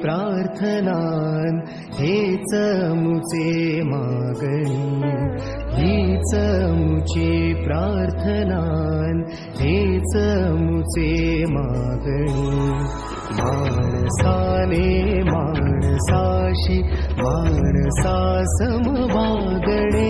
प्रार्थनान् हेच मुचे मागणी हीच मुची प्रार्थनान् हेच मुचे मागणी माणसाने माणसाशी माणसा समवागणे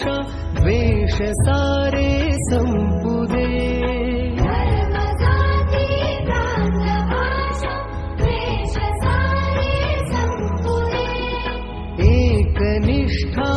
द्वेष सारे द्वेष संपुरे एकनिष्ठा